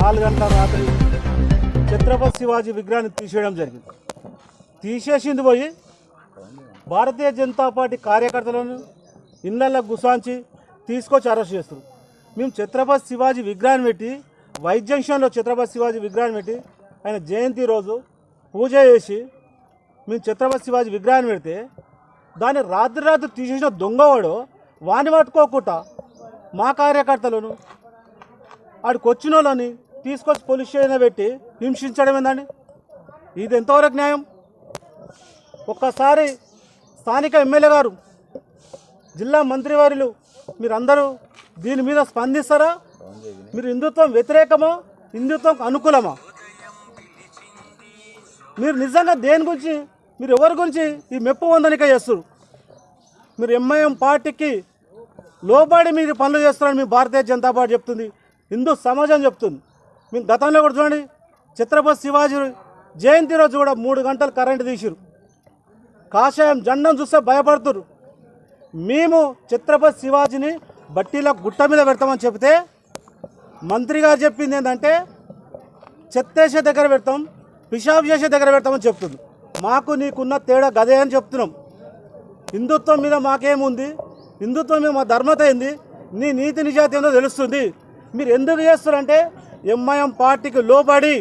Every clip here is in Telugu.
నాలుగు గంటల రాత్రి ఛత్రపతి శివాజీ విగ్రహాన్ని తీసేయడం జరిగింది. తీసేసింది పోయి భారతీయ జనతా పార్టీ కార్యకర్తలను ఇళ్ళల్లో గుసాంచి తీసుకొచ్చి అరెస్ట్ చేస్తారు మేము ఛత్రపతి శివాజీ విగ్రహాన్ని పెట్టి వైట్ జంక్షన్లో ఛత్రపతి శివాజీ విగ్రహాన్ని పెట్టి ఆయన జయంతి రోజు పూజ చేసి మేము ఛత్రపతి శివాజీ విగ్రహాన్ని పెడితే దాన్ని రాత్రి రాత్రి తీసేసిన దొంగవాడు వాని పట్టుకోకుండా మా కార్యకర్తలను ఆడికి వచ్చిన వాళ్ళని తీసుకొచ్చి పోలీస్ స్టేషన్ పెట్టి హింసించడం ఏందండి? ఇది ఎంతవరకు న్యాయం? ఒక్కసారి స్థానిక ఎమ్మెల్యే గారు జిల్లా మంత్రివర్యులు మీరందరూ దీని మీద స్పందిస్తారా? మీరు హిందుత్వం వ్యతిరేకమా? హిందుత్వం అనుకూలమా? మీరు నిజంగా దేని గురించి మీరు ఎవరి గురించి ఈ మెప్పు వందనిక చేస్తారు మీరు ఎంఐఎం పార్టీకి లోబడి మీరు పనులు చేస్తున్నారని మీ భారతీయ జనతా పార్టీ చెప్తుంది హిందూ సమాజం చెప్తుంది. మేము గతంలో కూడా చూడండి. చిత్రపతి శివాజీ జయంతి రోజు కూడా మూడు గంటలు కరెంటు తీసిరు కాషాయం జండం చూస్తే భయపడుతురు మేము చిత్రపతి శివాజీని బట్టీల గుట్ట మీద పెడతామని చెప్తే మంత్రి గారు చెప్పింది ఏంటంటే చెత్తేసే దగ్గర పెడతాం పిషాబ్ చేసే దగ్గర పెడతామని చెప్తుంది మాకు నీకున్న తేడా గదే అని చెప్తున్నాం. హిందుత్వం మీద మాకేముంది? హిందుత్వం మీద మా ధర్మత ఏంది? నీ నీతి నిజాతి ఏందో తెలుస్తుంది. మీరు ఎందుకు చేస్తున్నారంటే ఎంఐఎం పార్టీకి లోబడి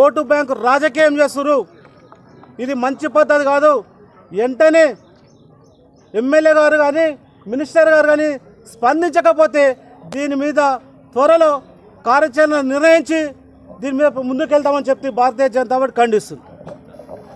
ఓటు బ్యాంకు రాజకీయం చేస్తున్నారు. ఇది మంచి పద్ధతి కాదు. వెంటనే ఎమ్మెల్యే గారు కానీ మినిస్టర్ గారు కానీ స్పందించకపోతే దీని మీద త్వరలో కార్యాచరణ నిర్ణయించి దీని మీద ముందుకెళ్తామని చెప్పి భారతీయ జనతా పార్టీ ఖండిస్తుంది.